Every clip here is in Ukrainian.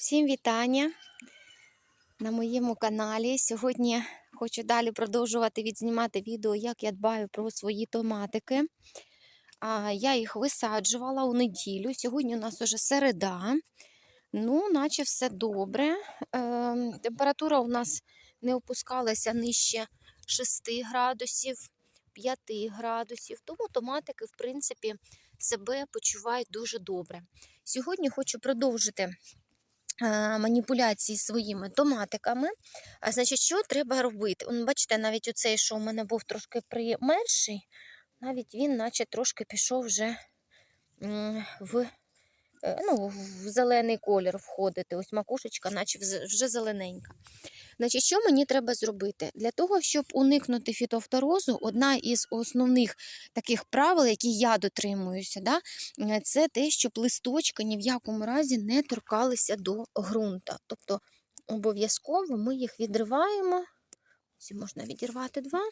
Всім вітання на моєму каналі. Сьогодні хочу далі продовжувати відзнімати відео, як я дбаю про свої томатики. Я їх висаджувала у неділю. Сьогодні у нас уже середа. Ну, наче все добре. Е, температура у нас не опускалася нижче 6 градусів, 5 градусів. Тому томатики, в принципі, себе почувають дуже добре. Сьогодні хочу продовжити маніпуляції своїми томатиками. А значить, що треба робити? Он, бачите, навіть оцей, що у мене був трошки примерший, навіть він, наче трошки пішов вже в, е, ну, в зелений колір входити. Ось макушечка, наче вже зелененька. Значить, що мені треба зробити? Для того, щоб уникнути фітофторозу, одна із основних таких правил, які я дотримуюся, да, е, це те, щоб листочки ні в якому разі не торкалися до ґрунта. Тобто обов'язково ми їх відриваємо. Ці можна відірвати два.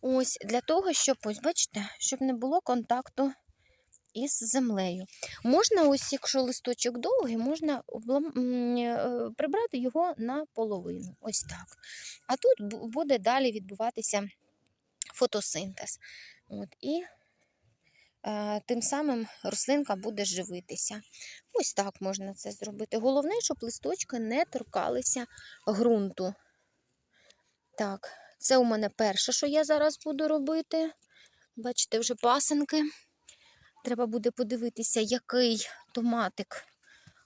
Ось для того, щоб, ось бачите, щоб не було контакту із землею. Можна, ось, якщо листочок довгий, можна е, прибрати його наполовину. Ось так. А тут буде далі відбуватися фотосинтез. От, і е, тим самим рослинка буде живитися. Ось так можна це зробити. Головне, щоб листочки не торкалися ґрунту. Так, це у мене перше, що я зараз буду робити. Бачите, вже пасенки. Треба буде подивитися, який томатик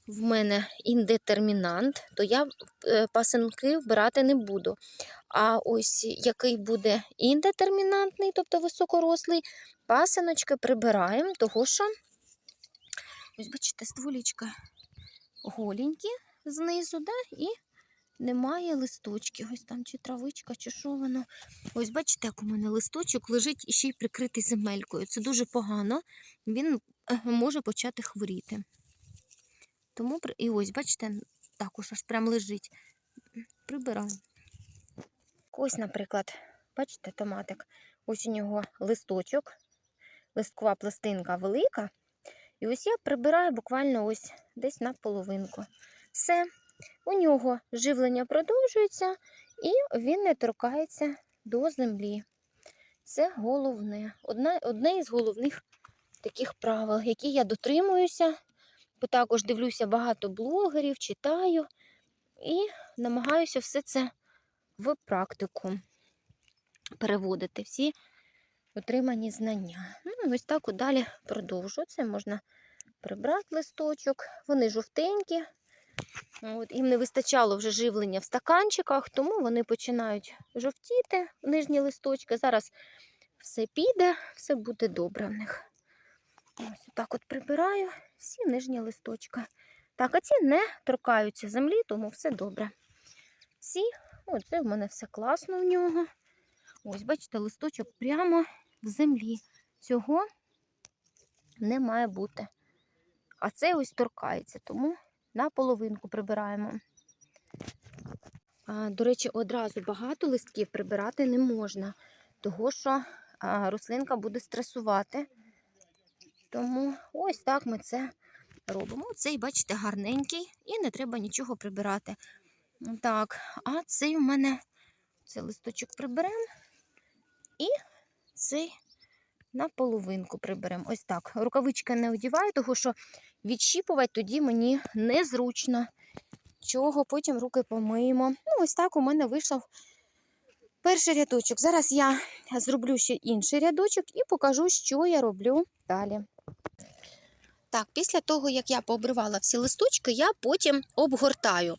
в мене індетермінант, то я е, пасенки вбирати не буду. А ось який буде індетермінантний, тобто високорослий, пасиночки прибираємо, того що, ось бачите, стволічка голенькі знизу, да? і немає листочків. Ось там чи травичка, чи що воно. Ось бачите, як у мене листочок лежить і ще й прикритий земелькою. Це дуже погано. Він може почати хворіти. Тому і ось, бачите, також аж прям лежить. Прибираю. Ось, наприклад, бачите, томатик. Ось у нього листочок, листкова пластинка велика. І ось я прибираю буквально ось десь на половинку. Все, у нього живлення продовжується, і він не торкається до землі. Це головне, одна, одне із головних таких правил, які я дотримуюся, бо також дивлюся багато блогерів, читаю і намагаюся все це в практику переводити всі отримані знання. Ну, ось так далі продовжую. Це можна прибрати листочок. Вони жовтенькі. От, їм не вистачало вже живлення в стаканчиках, тому вони починають жовтіти нижні листочки. Зараз все піде, все буде добре в них. Ось так от прибираю всі нижні листочки. Так, а ці не торкаються землі, тому все добре. Ці, оце в мене все класно в нього. Ось, бачите, листочок прямо в землі. Цього не має бути. А це ось торкається, тому на половинку прибираємо. До речі, одразу багато листків прибирати не можна, того що рослинка буде стресувати. Тому ось так ми це робимо. Цей, бачите, гарненький і не треба нічого прибирати. Так, а цей у мене цей листочок приберемо і цей на половинку приберемо. Ось так. Рукавички не одіваю, тому що відщіпувати тоді мені незручно. Чого потім руки помиємо. Ну, ось так у мене вийшов перший рядочок. Зараз я зроблю ще інший рядочок і покажу, що я роблю далі. Так, після того, як я пообривала всі листочки, я потім обгортаю.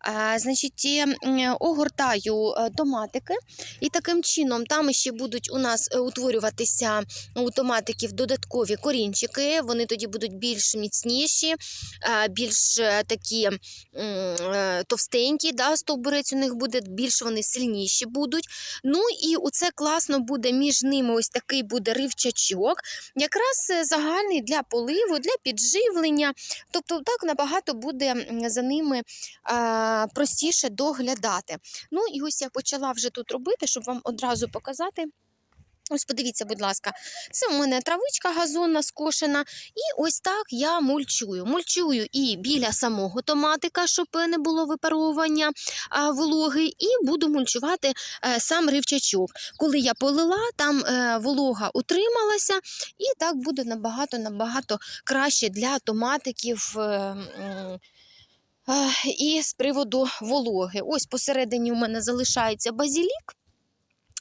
А, значить, е, огортаю е, томатики, і таким чином там ще будуть у нас е, утворюватися у томатиків додаткові корінчики. Вони тоді будуть більш міцніші, е, більш е, такі е, товстенькі, да, стовбурець у них буде, більш вони сильніші будуть. Ну і оце класно буде між ними ось такий буде ривчачок, якраз е, загальний для поливу, для підживлення. Тобто так набагато буде за ними простіше доглядати. Ну і ось я почала вже тут робити, щоб вам одразу показати. Ось подивіться, будь ласка, це у мене травичка газонна скошена. І ось так я мульчую. Мульчую і біля самого томатика, щоб не було випаровування вологи, і буду мульчувати е, сам ривчачок. Коли я полила, там е, волога утрималася, і так буде набагато набагато краще для томатиків. е, І з приводу вологи. Ось посередині у мене залишається базілік.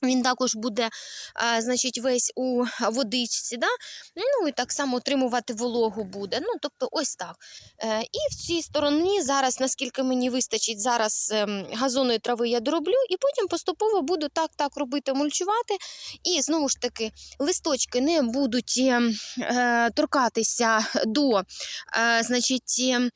Він також буде, а, значить, весь у водичці, да? ну і так само отримувати вологу буде. Ну, тобто, ось так. Е, і в цій стороні зараз, наскільки мені вистачить, зараз ем, газонної трави я дороблю, і потім поступово буду так так робити, мульчувати. І знову ж таки, листочки не будуть ем, е, торкатися до, е, значить, ем,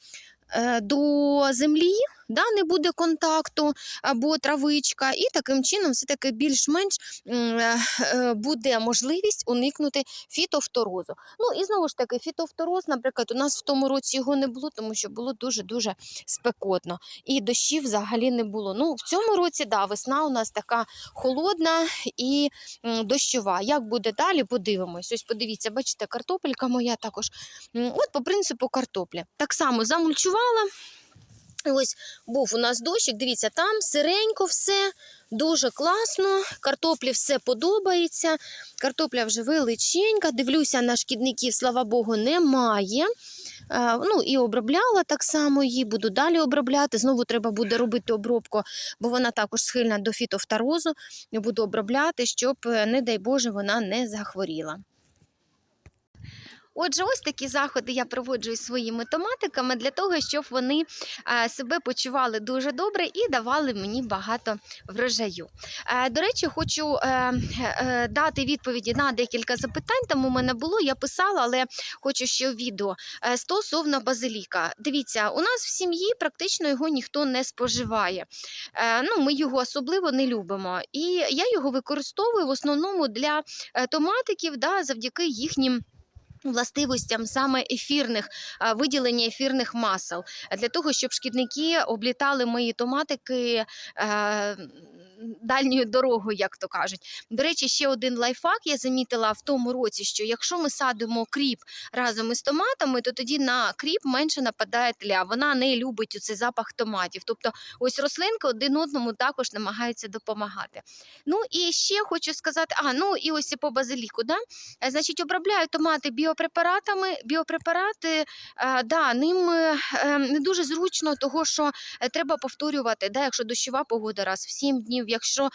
е, до землі. Да, не буде контакту або травичка, і таким чином все-таки більш-менш е, е, буде можливість уникнути фітофторозу. Ну і знову ж таки, фітофтороз, наприклад, у нас в тому році його не було, тому що було дуже-дуже спекотно. І дощів взагалі не було. Ну, в цьому році, да, весна у нас така холодна і дощова. Як буде далі, подивимось. Ось подивіться, бачите, картопелька моя також. От по принципу картопля. Так само замульчувала. Ось був у нас дощик, дивіться, там сиренько все, дуже класно. Картоплі все подобається. Картопля вже величенька. Дивлюся на шкідників, слава Богу, немає. Е, Ну і обробляла так само її, буду далі обробляти. Знову треба буде робити обробку, бо вона також схильна до фітофторозу. Буду обробляти, щоб, е, не дай Боже, вона не захворіла. Отже, ось такі заходи я проводжу із своїми томатиками для того, щоб вони е, себе почували дуже добре і давали мені багато врожаю. Е, До речі, хочу е, дати відповіді на декілька запитань. Там у мене було, я писала, але хочу ще відео. Стосовно базиліка. Дивіться, у нас в сім'ї практично його ніхто не споживає. Ну, Ми його особливо не любимо. І я його використовую в основному для томатиків да, завдяки їхнім властивостям саме ефірних виділення ефірних масел. Для того, щоб шкідники облітали мої томатики е, дальньою дорогою, як то кажуть. До речі, ще один лайфхак я замітила в тому році, що якщо ми садимо кріп разом із томатами, то тоді на кріп менше нападає тля. Вона не любить цей запах томатів. Тобто, ось рослинки один одному також намагаються допомагати. Ну і ще хочу сказати: а ну і ось і по базиліку, да? Е, Значить, обробляю томати біопрепаратами. Біопрепарати, е, да, ним е, не дуже зручно, того що треба повторювати, да, якщо дощова погода раз в 7 днів, якщо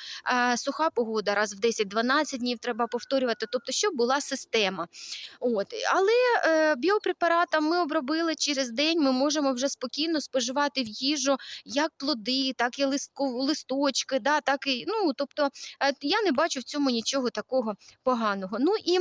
е, суха погода раз в 10-12 днів треба повторювати, тобто, щоб була система. От. Але е, біопрепаратом ми обробили через день, ми можемо вже спокійно споживати в їжу як плоди, так і листку, листочки, да, так і, ну, тобто, е, я не бачу в цьому нічого такого поганого. Ну і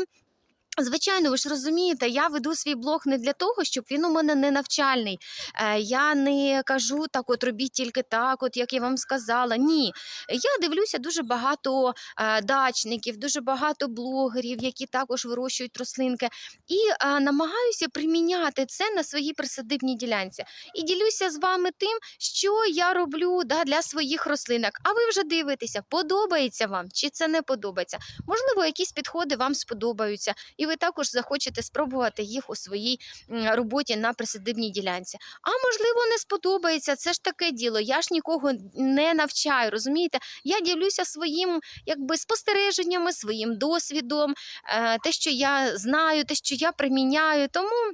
Звичайно, ви ж розумієте, я веду свій блог не для того, щоб він у мене не навчальний. Е, я не кажу так, от робіть тільки так, от як я вам сказала. Ні. Я дивлюся дуже багато е, дачників, дуже багато блогерів, які також вирощують рослинки, і е, намагаюся приміняти це на своїй присадибній ділянці. І ділюся з вами тим, що я роблю да, для своїх рослинок. А ви вже дивитеся, подобається вам чи це не подобається. Можливо, якісь підходи вам сподобаються. І ви також захочете спробувати їх у своїй роботі на присадибній ділянці. А можливо, не сподобається. Це ж таке діло. Я ж нікого не навчаю. Розумієте? Я ділюся своїм якби спостереженнями, своїм досвідом, е, те, що я знаю, те, що я приміняю. Тому.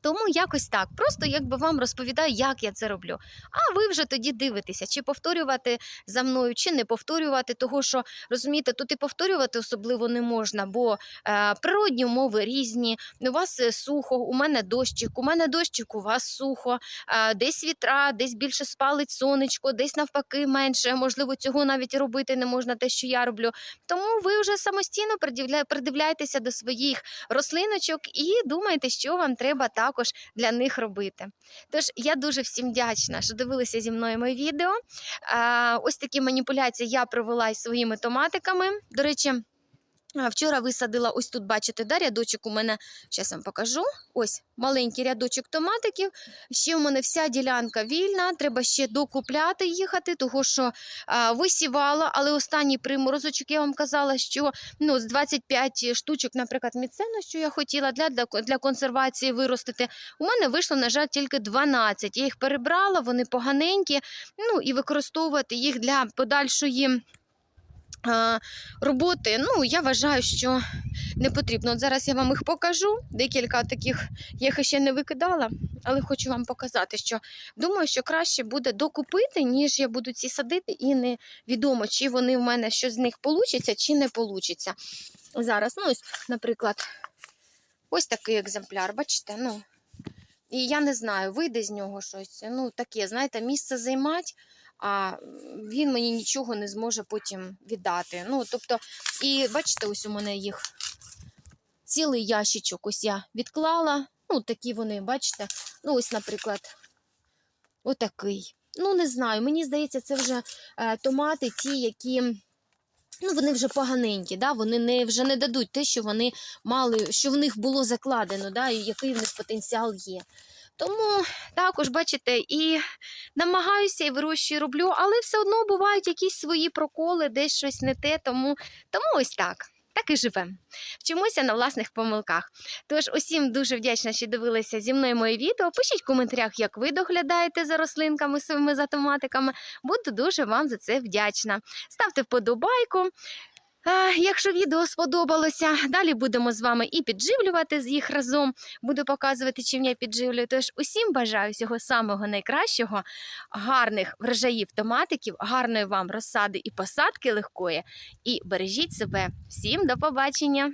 Тому якось так. Просто якби вам розповідаю, як я це роблю. А ви вже тоді дивитеся, чи повторювати за мною, чи не повторювати, того що розумієте, тут і повторювати особливо не можна, бо е, природні умови різні. У вас е, сухо, у мене дощик, у мене дощик, у вас сухо, е, десь вітра, десь більше спалить сонечко, десь навпаки менше. Можливо, цього навіть робити не можна, те, що я роблю. Тому ви вже самостійно придивляєтеся до своїх рослиночок і думаєте, що вам треба також для них робити. Тож я дуже всім вдячна, що дивилися зі мною моє відео. Ось такі маніпуляції я провела із своїми томатиками. До речі. Вчора висадила ось тут, бачите, да, рядочок у мене, зараз вам покажу. Ось маленький рядочок томатиків. Ще у мене вся ділянка вільна, треба ще докупляти їхати, того що а, висівала, але останній приморозочок я вам казала, що ну, з 25 штучок, наприклад, міцено, що я хотіла для, для, для консервації виростити, у мене вийшло, на жаль, тільки 12. Я їх перебрала, вони поганенькі, ну і використовувати їх для подальшої. Роботи, ну я вважаю, що не потрібно. От зараз я вам їх покажу. Декілька таких я їх ще не викидала, але хочу вам показати, що думаю, що краще буде докупити, ніж я буду ці садити, і невідомо, чи вони в мене щось з них получиться, чи не получиться. Зараз, ну ось, наприклад, ось такий екземпляр, бачите, ну. І я не знаю, вийде з нього щось. Ну, таке, знаєте, місце займати, а він мені нічого не зможе потім віддати. Ну, тобто, і бачите, ось у мене їх цілий ящичок ось я відклала. Ну, такі вони, бачите. Ну, ось, наприклад, отакий. Ну, не знаю, мені здається, це вже е, томати, ті, які. Ну, вони вже поганенькі, да? вони не, вже не дадуть те, що вони мали, що в них було закладено, да? і який в них потенціал є. Тому також, бачите, і намагаюся і вирощую, роблю, але все одно бувають якісь свої проколи, десь щось не те, тому, тому ось так. Так і живемо. Вчимося на власних помилках. Тож усім дуже вдячна, що дивилися зі мною моє відео. Пишіть в коментарях, як ви доглядаєте за рослинками своїми за томатиками. Буду дуже вам за це вдячна. Ставте вподобайку. А, Якщо відео сподобалося, далі будемо з вами і підживлювати з їх разом. Буду показувати, чим я підживлюю. Тож усім бажаю всього самого найкращого, гарних врожаїв томатиків, гарної вам розсади і посадки легкої. І бережіть себе. Всім до побачення!